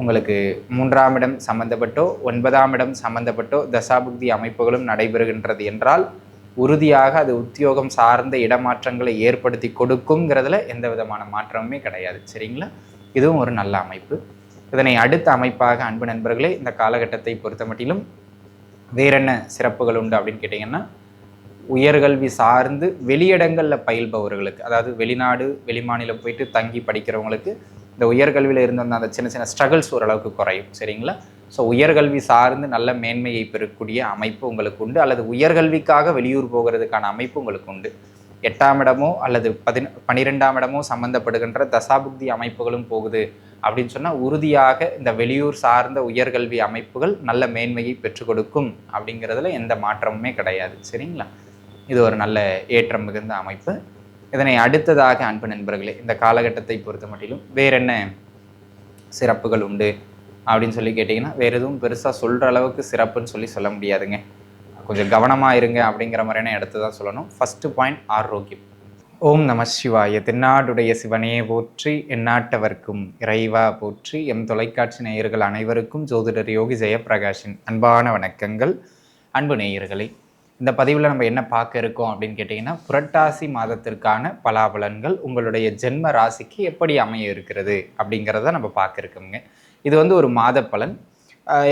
உங்களுக்கு மூன்றாம் இடம் சம்பந்தப்பட்டோ ஒன்பதாம் இடம் சம்பந்தப்பட்டோ தசாபுக்தி அமைப்புகளும் நடைபெறுகின்றது என்றால் உறுதியாக அது உத்தியோகம் சார்ந்த இடமாற்றங்களை ஏற்படுத்தி கொடுக்குங்கிறதுல எந்த விதமான மாற்றமுமே கிடையாது. சரிங்களா? இதுவும் ஒரு நல்ல அமைப்பு. இதனை அடுத்த அமைப்பாக அன்பு நண்பர்களே இந்த காலகட்டத்தை பொறுத்த மட்டிலும் வேறென்ன சிறப்புகள் உண்டு அப்படின்னு கேட்டிங்கன்னா உயர்கல்வி சார்ந்து வெளியிடங்களில் பயில்பவர்களுக்கு அதாவது வெளிநாடு வெளிமாநிலம் போயிட்டு தங்கி படிக்கிறவங்களுக்கு இந்த உயர்கல்வியில் இருந்து வந்த அந்த சின்ன சின்ன ஸ்ட்ரகிள்ஸ் ஓரளவுக்கு குறையும் சரிங்களா? ஸோ உயர்கல்வி சார்ந்து நல்ல மேன்மையை பெறக்கூடிய அமைப்பு உங்களுக்கு உண்டு. அல்லது உயர்கல்விக்காக வெளியூர் போகிறதுக்கான அமைப்பு உங்களுக்கு உண்டு. எட்டாம் இடமோ அல்லது பதின பன்னிரெண்டாம் இடமோ சம்மந்தப்படுகின்ற தசாபுக்தி அமைப்புகளும் போகுது அப்படின்னு சொன்னால் உறுதியாக இந்த வெளியூர் சார்ந்த உயர்கல்வி அமைப்புகள் நல்ல மேன்மையை பெற்றுக் கொடுக்கும் அப்படிங்கிறதுல எந்த மாற்றமுமே கிடையாது சரிங்களா? இது ஒரு நல்ல ஏற்றம் மிகுந்த அமைப்பு. இதனை அடுத்ததாக அன்பு நண்பர்களே இந்த காலகட்டத்தை பொறுத்த மட்டிலும் வேற என்ன சிறப்புகள் உண்டு அப்படின்னு சொல்லி கேட்டிங்கன்னா வேறு எதுவும் பெருசாக சொல்கிற அளவுக்கு சிறப்புன்னு சொல்லி சொல்ல முடியாதுங்க. கொஞ்சம் கவனமாக இருங்க அப்படிங்கிற மாதிரியான இடத்த தான் சொல்லணும். ஃபஸ்ட்டு பாயிண்ட் ஆரோக்கியம். ஓம் நம சிவாய. தென்னாடுடைய சிவனையே போற்றி எந்நாட்டவர்க்கும் இறைவா போற்றி. எம் தொலைக்காட்சி நேயர்கள் அனைவருக்கும் ஜோதிடர் யோகி ஜெயப்பிரகாஷின் அன்பான வணக்கங்கள். அன்பு நேயர்களே இந்த பதிவில் நம்ம என்ன பார்க்க இருக்கோம் அப்படின்னு கேட்டிங்கன்னா புரட்டாசி மாதத்திற்கான பலாபலன்கள் உங்களுடைய ஜென்ம ராசிக்கு எப்படி அமைய இருக்கிறது அப்படிங்கிறத நம்ம பார்க்க இருக்கோங்க இது வந்து ஒரு மாத பலன்.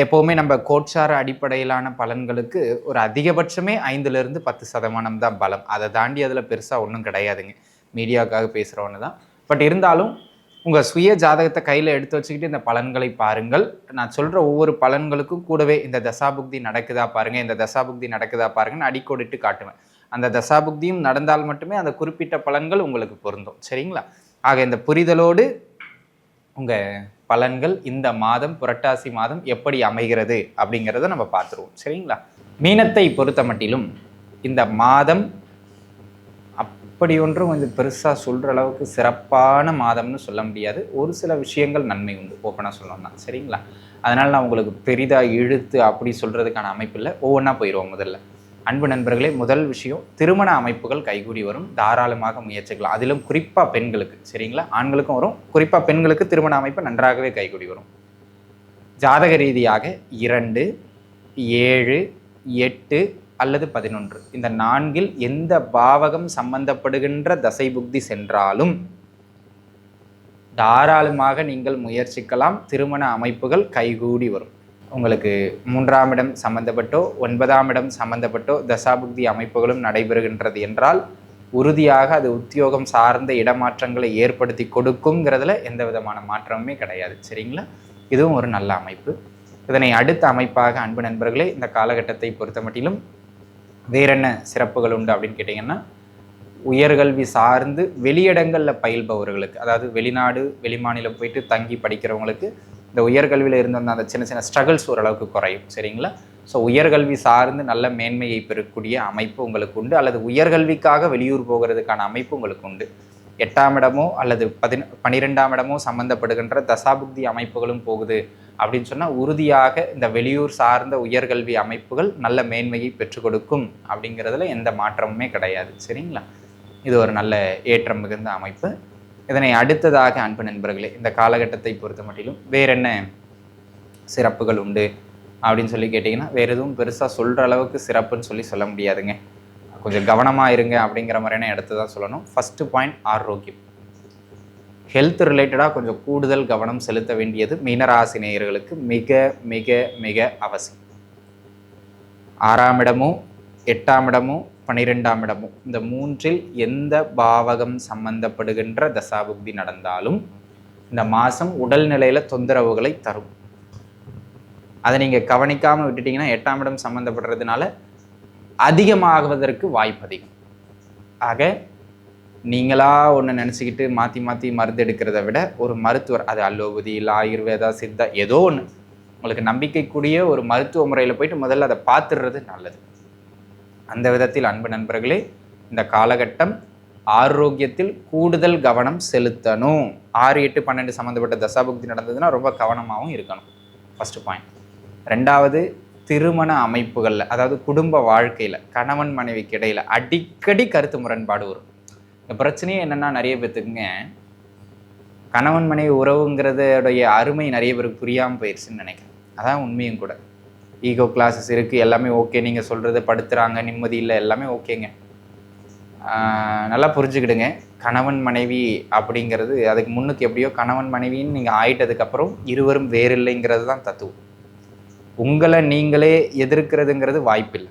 எப்போவுமே நம்ம கோட்சார அடிப்படையிலான பலன்களுக்கு ஒரு அதிகபட்சமே ஐந்துலேருந்து பத்து சதமானம் தான் பலம். அதை தாண்டி அதில் பெருசாக ஒன்றும் கிடையாதுங்க. மீடியாவுக்காக பேசுகிறவன்னு தான் பட் இருந்தாலும் உங்கள் சுய ஜாதகத்தை கையில் எடுத்து வச்சுக்கிட்டு இந்த பலன்களை பாருங்கள். நான் சொல்கிற ஒவ்வொரு பலன்களுக்கும் கூடவே இந்த தசாபுக்தி நடக்குதா பாருங்கள் இந்த தசாபுக்தி நடக்குதா பாருங்கன்னு அடிக்கோடிட்டு காட்டுவேன். அந்த தசாபுக்தியும் நடந்தால் மட்டுமே அந்த குறிப்பிட்ட பலன்கள் உங்களுக்கு பொருந்தும். சரிங்களா? ஆக இந்த புரிதலோடு உங்கள் பலன்கள் இந்த மாதம் புரட்டாசி மாதம் எப்படி அமைகிறது அப்படிங்கிறத நம்ம பார்த்துருவோம். சரிங்களா? மீனத்தை பொறுத்த மட்டிலும் இந்த மாதம் அப்படி ஒன்றும் கொஞ்சம் பெருசாக சொல்கிற அளவுக்கு சிறப்பான மாதம்னு சொல்ல முடியாது. ஒரு சில விஷயங்கள் நன்மை உண்டு ஓப்பனாக சொல்லணும்னா. சரிங்களா? அதனால் நான் உங்களுக்கு பெரிதாக இழுத்து அப்படி சொல்கிறதுக்கான அமைப்பு இல்லை. ஒவ்வொன்றா போயிடுவோம் முதல்ல. அன்பு நண்பர்களே முதல் விஷயம் திருமண அமைப்புகள் கைகூடி வரும். தாராளமாக முயற்சிக்கலாம். அதிலும் குறிப்பாக பெண்களுக்கு சரிங்களா? ஆண்களுக்கும் வரும். குறிப்பாக பெண்களுக்கு திருமண அமைப்பு நன்றாகவே கைகூடி வரும். ஜாதக ரீதியாக இரண்டு ஏழு எட்டு அல்லது பதினொன்று. இந்த நான்கில் எந்த பாவகம் சம்பந்தப்படுகின்ற தசை புக்தி சென்றாலும் தாராளமாக நீங்கள் முயற்சிக்கலாம். திருமண அமைப்புகள் கைகூடி வரும். உங்களுக்கு மூன்றாம் இடம் சம்பந்தப்பட்டோ ஒன்பதாம் இடம் சம்பந்தப்பட்டோ தசாபுக்தி அமைப்புகளும் நடைபெறுகின்றது என்றால் உறுதியாக அது உத்தியோகம் சார்ந்த இடமாற்றங்களை ஏற்படுத்தி கொடுக்குங்கிறதுல எந்த விதமான மாற்றமுமே கிடையாது. சரிங்களா? இதுவும் ஒரு நல்ல அமைப்பு. இதனை அடுத்த அமைப்பாக அன்பு நண்பர்களே இந்த காலகட்டத்தை பொறுத்த மட்டிலும் வேற என்ன சிறப்புகள் உண்டு அப்படின்னு கேட்டிங்கன்னா உயர்கல்வி சார்ந்து வெளியிடங்களில் பயில்பவர்களுக்கு அதாவது வெளிநாடு வெளிமாநிலம் போயிட்டு தங்கி படிக்கிறவங்களுக்கு இந்த உயர்கல்வியில் இருந்து வந்த அந்த சின்ன சின்ன ஸ்ட்ரகிள்ஸ் ஓரளவுக்கு குறையும் சரிங்களா? ஸோ உயர்கல்வி சார்ந்து நல்ல மேன்மையை பெறக்கூடிய அமைப்பு உங்களுக்கு உண்டு அல்லது உயர்கல்விக்காக வெளியூர் போகிறதுக்கான அமைப்பு உங்களுக்கு உண்டு. எட்டாம் இடமோ அல்லது பதின பன்னிரெண்டாம் இடமோ சம்பந்தப்படுகின்ற தசாபுக்தி அமைப்புகளும் போகுது. அப்படின்னு சொன்னால் உறுதியாக இந்த வெளியூர் சார்ந்த உயர்கல்வி அமைப்புகள் நல்ல மேன்மையை பெற்றுக் கொடுக்கும் அப்படிங்கிறதுல எந்த மாற்றமுமே கிடையாது. சரிங்களா? இது ஒரு நல்ல ஏற்றம் மிகுந்த அமைப்பு. இதனை அடுத்ததாக அன்பு நண்பர்களே இந்த காலகட்டத்தை பொறுத்த மட்டிலும் வேறென்ன சிறப்புகள் உண்டு அப்படின்னு சொல்லி கேட்டிங்கன்னா வேறு எதுவும் பெருசாக சொல்கிற அளவுக்கு சிறப்புன்னு சொல்லி சொல்ல முடியாதுங்க. கொஞ்சம் கவனமாக இருங்க அப்படிங்கிற மாதிரியான இடத்த தான் சொல்லணும். ஃபஸ்ட்டு பாயிண்ட் ஆரோக்கியம். ஹெல்த் ரிலேட்டடாக கொஞ்சம் கூடுதல் கவனம் செலுத்த வேண்டியது மீனராசி நேயர்களுக்கு மிக மிக மிக அவசியம். ஆறாம் இடமும் எட்டாம் இடமும் பன்னிரெண்டாம் இடமும். இந்த மூன்றில் எந்த பாவகம் சம்பந்தப்படுகின்ற தசாபுக்தி நடந்தாலும் இந்த மாதம் உடல்நிலையில் தொந்தரவுகளை தரும். அதை நீங்கள் கவனிக்காமல் விட்டுட்டிங்கன்னா எட்டாம் இடம் சம்மந்தப்படுறதுனால அதிகமாகுவதற்கு வாய்ப்பு அதிகம். ஆக நீங்களா ஒன்று நினச்சிக்கிட்டு மாற்றி மாற்றி மருந்து எடுக்கிறத விட ஒரு மருத்துவர் அது அலோபதி இல்லை ஆயுர்வேதா சித்தா ஏதோ ஒன்று உங்களுக்கு நம்பிக்கைக்குரிய ஒரு மருத்துவ முறையில் போயிட்டு முதல்ல அதை பார்த்துடுறது நல்லது. அந்த விதத்தில் அன்பு நண்பர்களே இந்த காலகட்டம் ஆரோக்கியத்தில் கூடுதல் கவனம் செலுத்தணும். ஆறு எட்டு பன்னெண்டு சம்மந்தப்பட்ட தசாபுக்தி நடந்ததுன்னா ரொம்ப கவனமாகவும் இருக்கணும். ஃபஸ்ட்டு பாயிண்ட் ரெண்டாவது திருமண அமைப்புகளில் அதாவது குடும்ப வாழ்க்கையில் கணவன் மனைவிக்கு இடையில் அடிக்கடி கருத்து முரண்பாடு வரும். இந்த பிரச்சனையே என்னென்னா நிறைய பேர்த்துக்குங்க கணவன் மனைவி உறவுங்கிறதுடைய அருமை நிறைய பேருக்கு புரியாமல் போயிடுச்சுன்னு நினைக்கிறேன். அதான் உண்மையும் கூட. ஈகோ கிளாஸஸ் இருக்குது எல்லாமே ஓகே நீங்கள் சொல்கிறத படுத்துகிறாங்க நிம்மதி இல்லை எல்லாமே ஓகேங்க நல்லா புரிஞ்சுக்கிடுங்க. கணவன் மனைவி அப்படிங்கிறது அதுக்கு முன்னுக்கு எப்படியோ கணவன் மனைவின்னு நீங்கள் ஆயிட்டதுக்கப்புறம் இருவரும் வேறு இல்லைங்கிறது தான் தத்துவம். உங்களை நீங்களே எதிர்க்கிறதுங்கிறது வாய்ப்பில்லை.